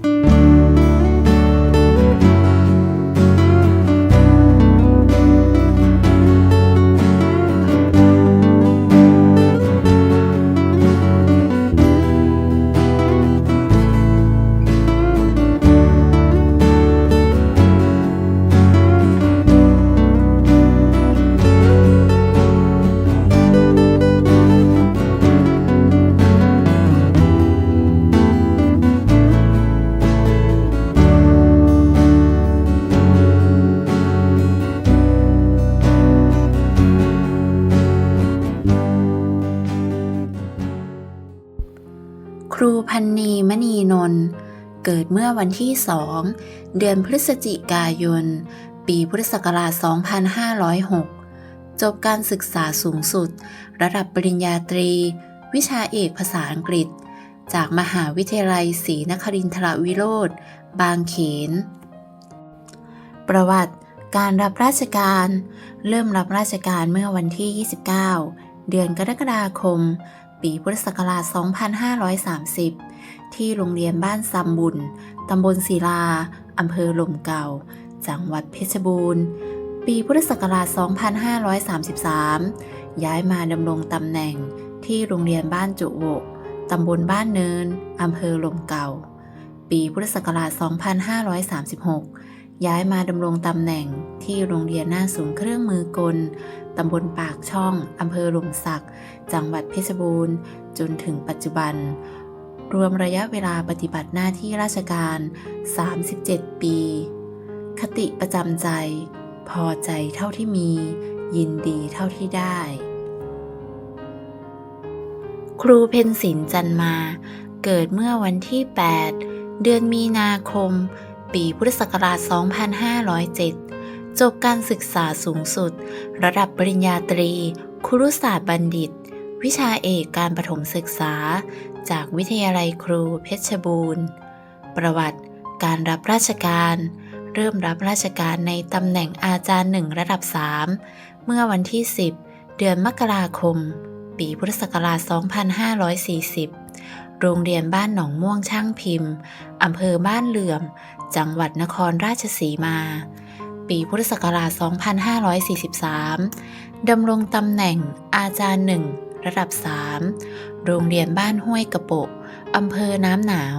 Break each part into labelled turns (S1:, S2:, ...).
S1: thank you ครูพันนีมณีนนท์เกิดเมื่อวันที่2เดือนพฤศจิกายน ปีพุทธศักราช 2506 จบการศึกษาสูงสุด ระดับปริญญาตรี วิชาเอกภาษาอังกฤษ จากมหาวิทยาลัยศรีนครินทรวิโรธบางเขน ประวัติการรับราชการ เริ่มรับราชการเมื่อวันที่ 29 เดือนกรกฎาคม ปีพุทธศักราช 2530 ที่โรงเรียนบ้านซำบุญ ตำบลศิลา อำเภอหล่มเก่า จังหวัดเพชรบูรณ์ ปีพุทธศักราช 2533 ย้ายมาดำรงตำแหน่งที่โรงเรียนบ้านจุโวกตำบลบ้านเนิน อำเภอหล่มเก่า ปีพุทธศักราช 2536 ย้ายมาดำรงตำแหน่งที่โรงเรียนหน้าศูนย์เครื่องมือกล ตำบลปากช่อง อำเภอหล่มสัก จังหวัดเพชรบูรณ์ จนถึงปัจจุบัน รวมระยะเวลาปฏิบัติหน้าที่ราชการ 37 ปี คติประจำใจ พอใจเท่าที่มี ยินดีเท่าที่ได้ ครูเพนศิลจันมา เกิดเมื่อวันที่ 8 เดือนมีนาคม ปีพุทธศักราช 2507 จบการศึกษาสูงสุด ระดับปริญญาตรี ครุศาสตร์บัณฑิต วิชาเอกการประถมศึกษา จากวิทยาลัยครูเพชรบูรณ์ ประวัติการรับราชการ เริ่มรับราชการในตำแหน่งอาจารย์หนึ่งระดับ 3 เมื่อวันที่ 10 เดือนมกราคม ปีพุทธศักราช 2540 โรงเรียนบ้านหนองม่วงช่างพิมพ์อำเภอบ้านเหลื่อม จังหวัดนครราชสีมา ปีพุทธศักราช 2543 ดำรงตำแหน่งอาจารย์หนึ่งระดับ 3 โรงเรียนบ้านห้วยกระโปะอำเภอน้ำหนาว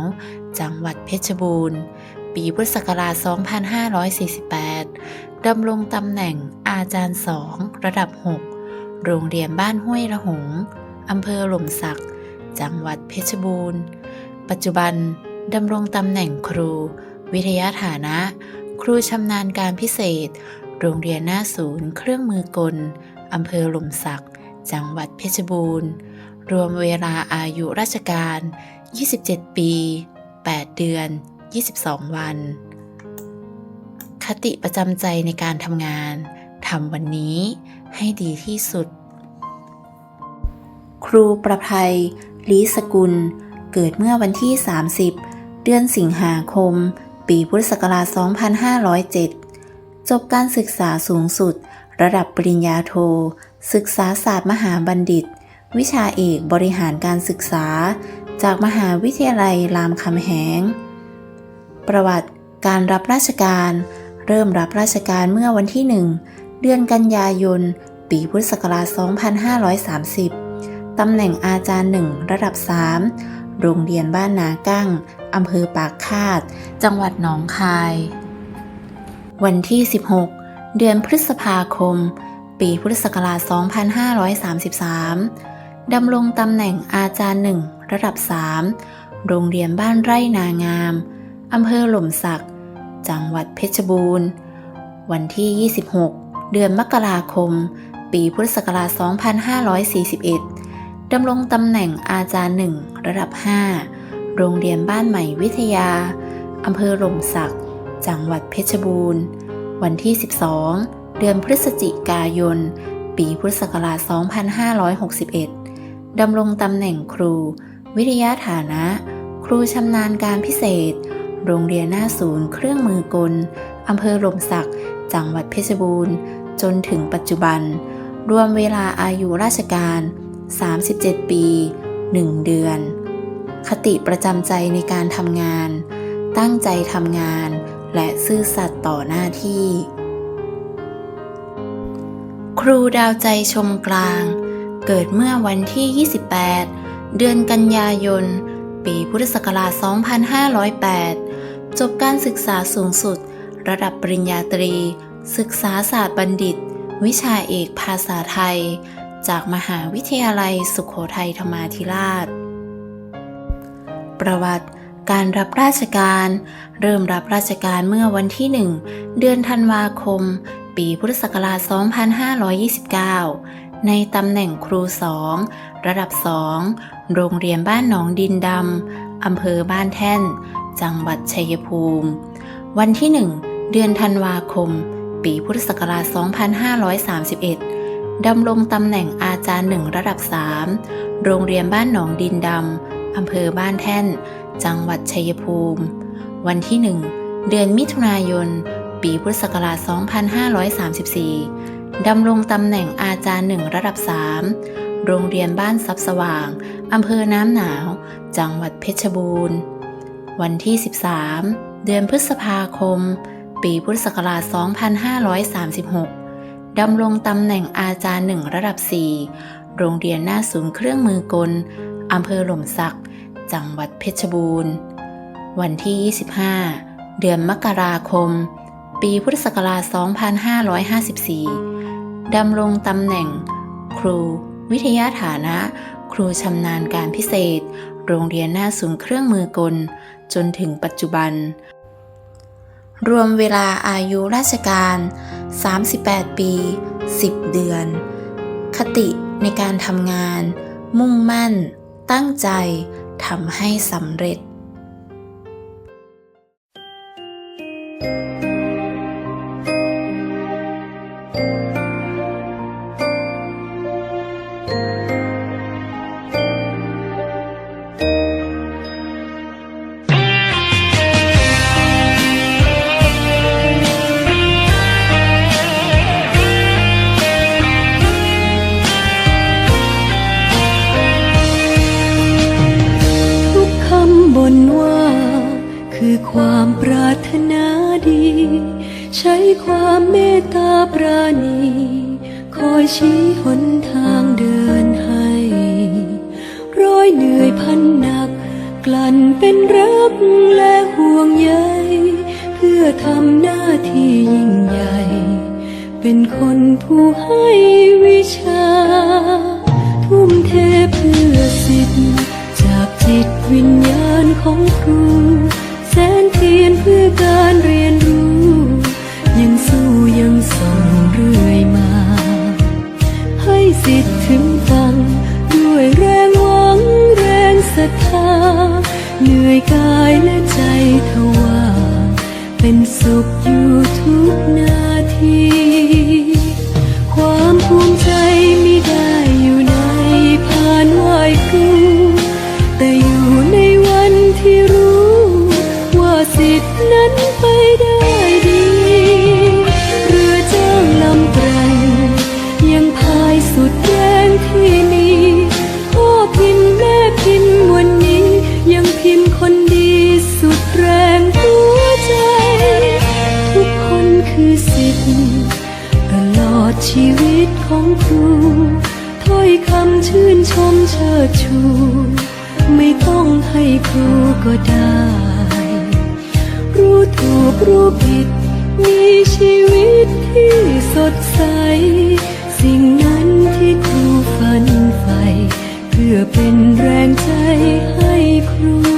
S1: จังหวัดเพชรบูรณ์ ปีพุทธศักราช 2548 ดำรงตำแหน่งอาจารย์สองระดับ 6 โรงเรียนบ้านห้วยระหงอำเภอหล่มสัก จังหวัดเพชรบูรณ์ ปัจจุบันดำรงตำแหน่งครู วิทยาฐานะ ครูชำนาญการพิเศษ โรงเรียนหน้าศูนย์ เครื่องมือกลอำเภอหล่มสัก จังหวัดเพชรบูรณ์ รวมเวลาอายุราชการ 27 ปี 8 เดือน 22 วัน คติประจำใจในการทำงาน ทำวันนี้ให้ดีที่สุด ครูประภัยลีสกุล เกิดเมื่อวันที่ 30 เดือนสิงหาคม ปีพุทธศักราช 2507 จบการศึกษาสูงสุด ระดับปริญญาโท ศึกษาศาสตร์มหาบัณฑิต วิชาเอกบริหารการศึกษา จากมหาวิทยาลัยรามคำแหง ประวัติการรับราชการ เริ่มรับราชการเมื่อวันที่ 1 เดือนกันยายน ปีพุทธศักราช 2530 ตำแหน่งอาจารย์หนึ่งระดับ 3 โรงเรียนบ้านนากั้งอำเภอปากคาด จังหวัดหนองคาย วันที่ 16 เดือนพฤษภาคม ปีพุทธศักราช 2533 ดำรงตำแหน่งอาจารย์หนึ่งระดับ 3 โรงเรียนบ้านไร่นางามอำเภอหล่มสัก จังหวัดเพชรบูรณ์ วันที่ 26 เดือนมกราคม ปีพุทธศักราช 2541 ดำรงตำแหน่งอาจารย์หนึ่งระดับ 5 โรงเรียนบ้านใหม่วิทยา อำเภอหล่มสัก จังหวัดเพชรบูรณ์ วันที่ 12 เดือนพฤศจิกายน ปีพุทธศักราช 2561 ดำรงตำแหน่งครู วิทยาฐานะ ครูชำนาญการพิเศษ โรงเรียนหน้าศูนย์เครื่องมือกล อำเภอหล่มสัก จังหวัดเพชรบูรณ์ จนถึงปัจจุบัน รวมเวลาอายุราชการ 37 ปี 1 เดือน คติประจำใจในการทำงาน ตั้งใจทำงาน และซื่อสัตย์ต่อหน้าที่ ครูดาวใจชมกลาง เกิดเมื่อวันที่ 28 เดือนกันยายน ปีพุทธศักราช 2508 จบการศึกษาสูงสุด ระดับปริญญาตรี ศึกษาศาสตร์บัณฑิต วิชาเอกภาษาไทย จากมหาวิทยาลัยสุขโขทัยธรรมาธิราช ประวัติการรับราชการ เริ่มรับราชการเมื่อวันที่ 1 เดือนธันวาคม ปีพุทธศักราช 2529 ในตำแหน่งครูสองระดับ2โรงเรียนบ้านหนองดินดำอำเภอบ้านแท่น จังหวัดชัยภูมิ วันที่ 1 เดือนธันวาคม ปีพุทธศักราช 2531 ดำรงตำแหน่งอาจารย์หนึ่งระดับ 3 โรงเรียนบ้านหนองดินดำอำเภอบ้านแท่น จังหวัดชัยภูมิ วันที่ 1 เดือนมิถุนายน ปีพุทธศักราช 2534 ดำรงตำแหน่งอาจารย์หนึ่งระดับ 3 โรงเรียนบ้านซับสว่างอำเภอน้ำหนาว จังหวัดเพชรบูรณ์ วันที่ 13 เดือนพฤษภาคม ปีพุทธศักราช 2536 ดำรงตำแหน่งอาจารย์หนึ่งระดับ 4 โรงเรียนหน้าศูนย์เครื่องมือกลอำเภอหล่มสัก จังหวัดเพชรบูรณ์ วันที่ 25 เดือนมกราคม ปีพุทธศักราช 2554 ดำรงตำแหน่ง ครู วิทยาฐานะ ครูชำนาญการพิเศษ โรงเรียนหน้าศูนย์เครื่องมือกล จนถึงปัจจุบัน รวมเวลาอายุราชการ 38 ปี 10 เดือน คติในการทำงาน มุ่งมั่น ตั้งใจทำให้สำเร็จ
S2: ให้วิชา ทุ่มเทเพื่อสิทธิ์ จากจิตวิญญาณของครูแสน จิตนั้นไปได้ สดใส สิ่งนั้นที่ครูฝันใฝ่เพื่อเป็นแรงใจให้ครู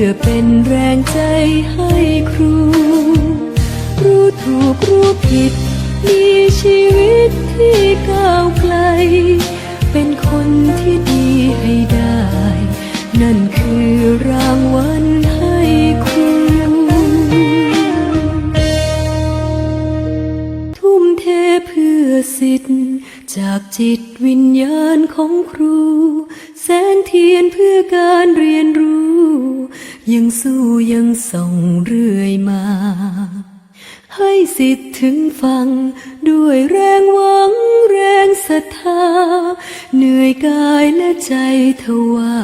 S2: พื่อเป็นแรงใจให้ครู รู้ถูกรู้ผิด มีชีวิตที่ก้าวไกล เป็นคนที่ดีให้ได้ นั่นคือรางวัลให้ครู ทุ่มเทเพื่อสิทธิ์ จากจิตวิญญาณของครู สงเทียนเพื่อการเรียนรู้ ยังสู้ยังส่องเรื่อยมา ให้สิทธิ์ถึงฟัง ด้วยแรงหวังแรงศรัทธา เหนื่อยกายและใจทว่า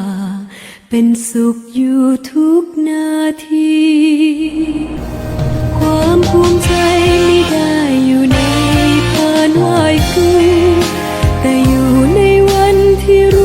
S2: เป็นสุขอยู่ทุกนาที ความภูมิใจไม่ได้อยู่ในพานไหวครูแต่อยู่ในวันที่รู้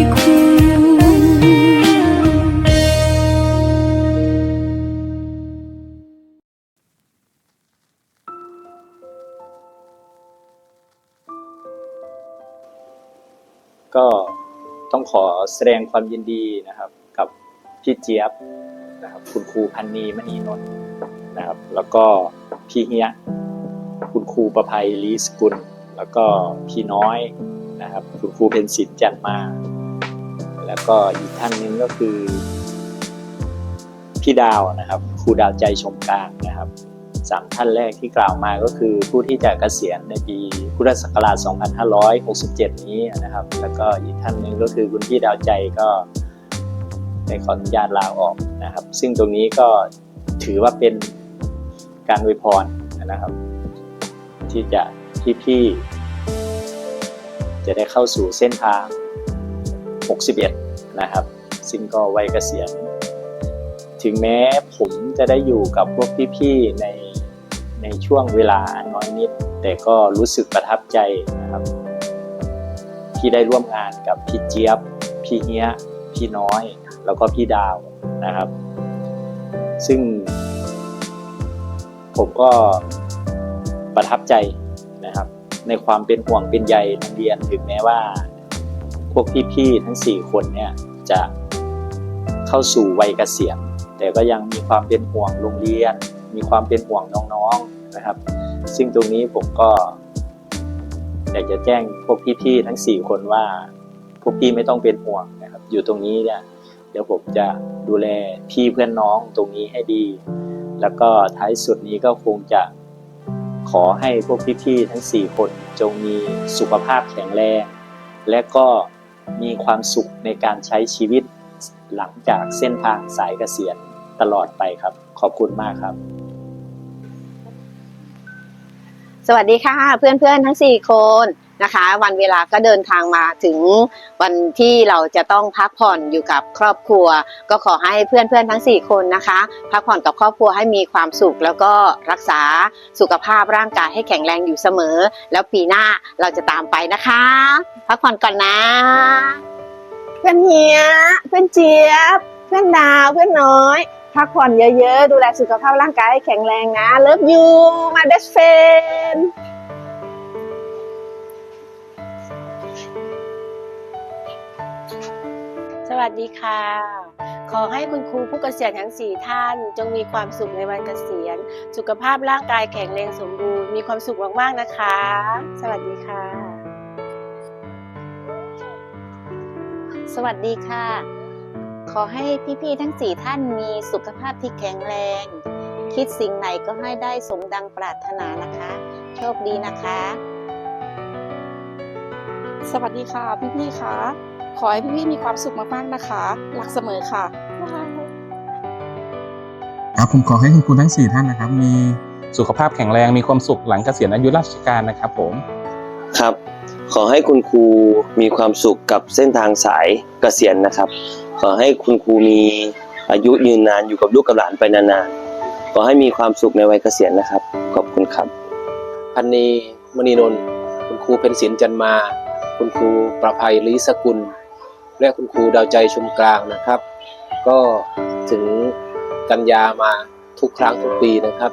S3: ก็ต้องขอแสดงความยินดีนะครับ กับพี่เจี๊ยบนะครับคุณครูพันนีมณีนนท์นะครับ แล้วก็พี่เฮียคุณครูประภัยลีสกุล แล้วก็พี่น้อยนะครับคุณครูเพนศิลป์จันมา แล้วก็อีกท่านหนึงก็คือพี่ดาวนะครับครูดาวใจชมกลางนะครับ สามท่านแรกที่กล่าวมาก็คือผู้ที่จะเกษียณในปีพุทธศักราช 2567 นี้นะครับ แล้วก็อีกท่านหนึ่งก็คือคุณพี่ดาวใจก็ได้ขออนุญาตลาออกนะครับ ซึ่งตรงนี้ก็ถือว่าเป็นการอวยพรนะครับ ที่จะพี่ๆจะได้เข้าสู่เส้นทาง 61 นะครับ ซึ่งก็วัยเกษียณถึงแม้ผมจะได้อยู่กับพวกพี่ๆใน ในช่วงเวลาน้อยนิด แต่ก็รู้สึกประทับใจนะครับ ที่ได้ร่วมงานกับพี่เจี๊ยบ พี่เฮียพี่น้อย แล้วก็พี่ดาวนะครับ ซึ่ง ผมก็ประทับใจนะครับ ในความเป็นห่วงเป็นใยโรงเรียนถึงแม้ว่า พวกพี่ๆทั้ง 4 คนเนี่ยจะเข้าสู่วัยเกษียณแต่ก็ยังมีความเป็นห่วงโรงเรียน มีความเป็นห่วงน้องๆนะครับ ซึ่งตรงนี้ผมก็ อยากจะแจ้งพวกพี่ๆทั้ง 4 คนว่า พวกพี่ไม่ต้องเป็นห่วงนะครับ อยู่ตรงนี้เนี่ยเดี๋ยวผมจะดูแลพี่เพื่อนน้องตรงนี้ให้ดี แล้วก็ท้ายสุดนี้ก็คงจะขอให้พวกพี่ๆทั้ง 4 คนจงมีสุขภาพแข็งแรง และก็มีความสุขในการใช้ชีวิตหลังจากเส้นทางสายเกษียณตลอดไปครับ ขอบคุณมากครับ
S4: สวัสดีค่ะเพื่อนๆทั้ง 4 คนนะคะ วันเวลาก็เดินทางมาถึงวันที่เราจะต้องพักผ่อนอยู่กับครอบครัว ก็ขอให้เพื่อนๆทั้ง 4 คนนะคะ พักผ่อนกับครอบครัวให้มีความสุข แล้วก็รักษาสุขภาพร่างกายให้แข็งแรงอยู่เสมอ แล้วปีหน้าเราจะตามไปนะคะ พักผ่อนก่อนนะ เพื่อนเฮียเพื่อนเจี๊ยบ เพื่อนดาวเพื่อนน้อย พักผ่อนเยอะๆ ดูแลสุขภาพร่างกายให้แข็งแรงนะ เลิฟยูมาเบสเฟน
S1: สวัสดีค่ะ
S4: ขอให้คุณครูผู้เกษียณทั้งสี่ท่าน จงมีความสุขในวันเกษียณ สุขภาพร่างกายแข็งแรงสมบูรณ์ มีความสุขมากๆนะคะ สวัสดีค่ะ สวัสดีค่ะ ขอให้พี่ๆทั้งสี่ท่านมีสุขภาพที่แข็งแรง คิดสิ่งไหนก็ให้ได้สมดังปรารถนานะคะ โชคดีนะคะ
S5: สวัสดีค่ะพี่ๆคะขอให้พี่ๆมีความสุขมากๆนะคะรักเสมอค่ะ
S6: ครับผมขอให้คุณครูทั้ง 4 ท่านนะครับ มีสุขภาพแข็งแรงมีความสุขหลังเกษียณอายุราชการนะครับผม
S7: ครับ ขอให้คุณครูมีความสุขกับเส้นทางสายเกษียณนะครับ ขอให้คุณครูมีอายุยืนนานอยู่กับลูกกับหลานไปนานๆ ขอให้มีความสุขในวัยเกษียณนะครับ ขอบคุณครับ
S8: พันนีมณีนนท์คุณครูเพ็ญศิลป์จันมา คุณครูประภัยลีสกุล และคุณครูดาวใจชุมกลางนะครับ ก็ถึงกันยามาทุกครั้งทุกปีนะครับ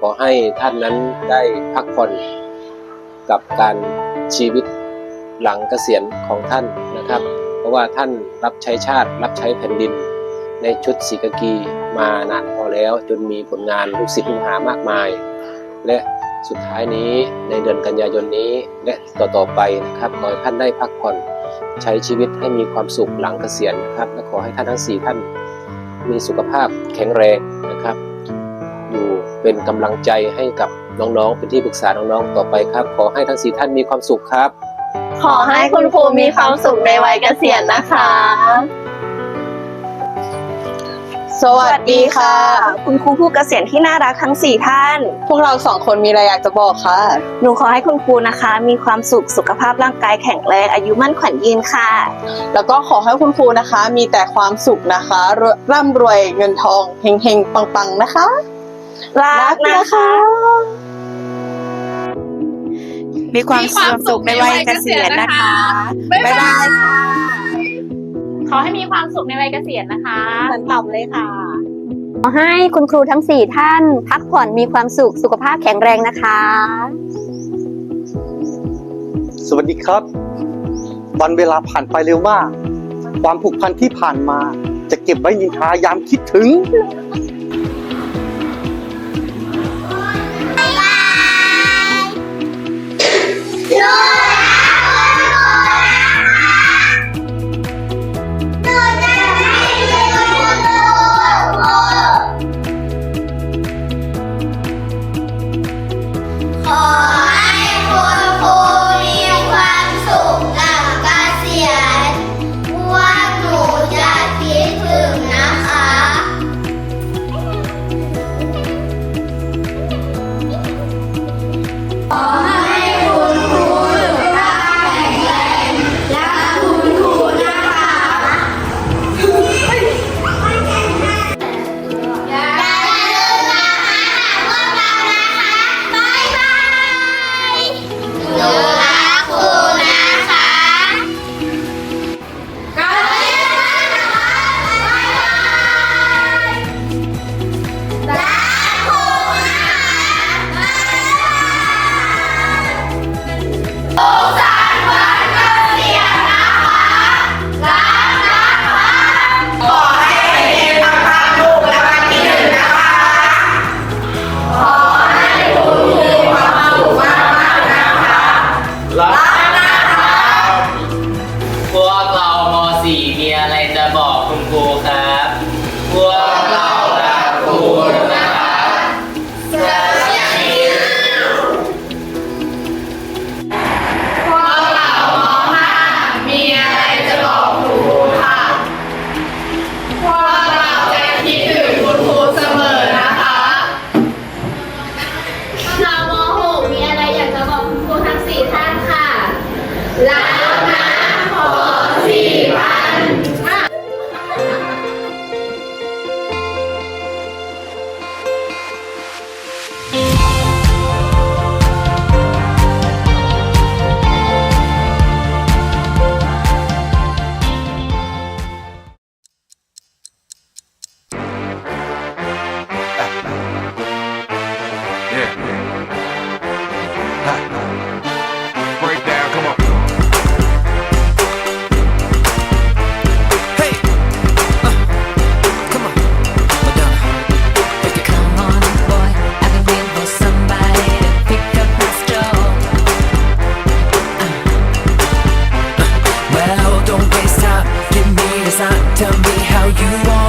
S8: ขอให้ท่านนั้นได้พักผ่อนกับการชีวิตหลังเกษียณของท่านนะครับ ว่าท่านรับใช้ชาติ รับใช้แผ่นดิน ในชุดสีกากีมานานพอแล้ว จนมีผลงานลูกศิษย์ลูกหามากมาย และสุดท้ายนี้ในเดือนกันยายนนี้และต่อๆไปนะครับขอให้ท่านได้พักผ่อนใช้ชีวิตให้มีความสุขหลังเกษียณนะครับและขอให้ท่านทั้งสี่ท่านมีสุขภาพแข็งแรงนะครับ อยู่เป็นกำลังใจให้กับน้องๆ เป็นที่ปรึกษาน้องๆ ต่อไปครับ ขอให้ทั้งสี่ท่านมีความสุขครับ
S4: ขอให้คุณครูมีความสุขในวัยเกษียณนะคะ
S5: สวัสดีค่ะ คุณครูผู้เกษียณที่น่ารักทั้ง 4 ท่าน พวกเราสองคนมีอะไรอยากจะบอกค่ะ
S9: หนูขอให้คุณครูนะคะ มีความสุขสุขภาพร่างกายแข็งแรงอายุมั่นขวัญยืนค่ะ
S5: แล้วก็ขอให้คุณครูนะคะ มีแต่ความสุขนะคะรร่ำรวยเงินทองเฮงๆปังๆนะคะ
S9: รักนะคะ
S5: มีความสุขในวัยเกษียณนะคะ บ๊ายบายค่ะ
S10: ขอให้มีความสุขในวัยเกษียณนะคะ
S5: ฉันตอบเลยค่ะ
S9: ขอให้คุณครูทั้ง4ท่านพักผ่อนมีความสุขสุขภาพแข็งแรงนะคะ
S11: สวัสดีครับ วันเวลาผ่านไปเร็วมาก ความผูกพันที่ผ่านมาจะเก็บไว้นินทายามคิดถึง
S12: you
S6: want.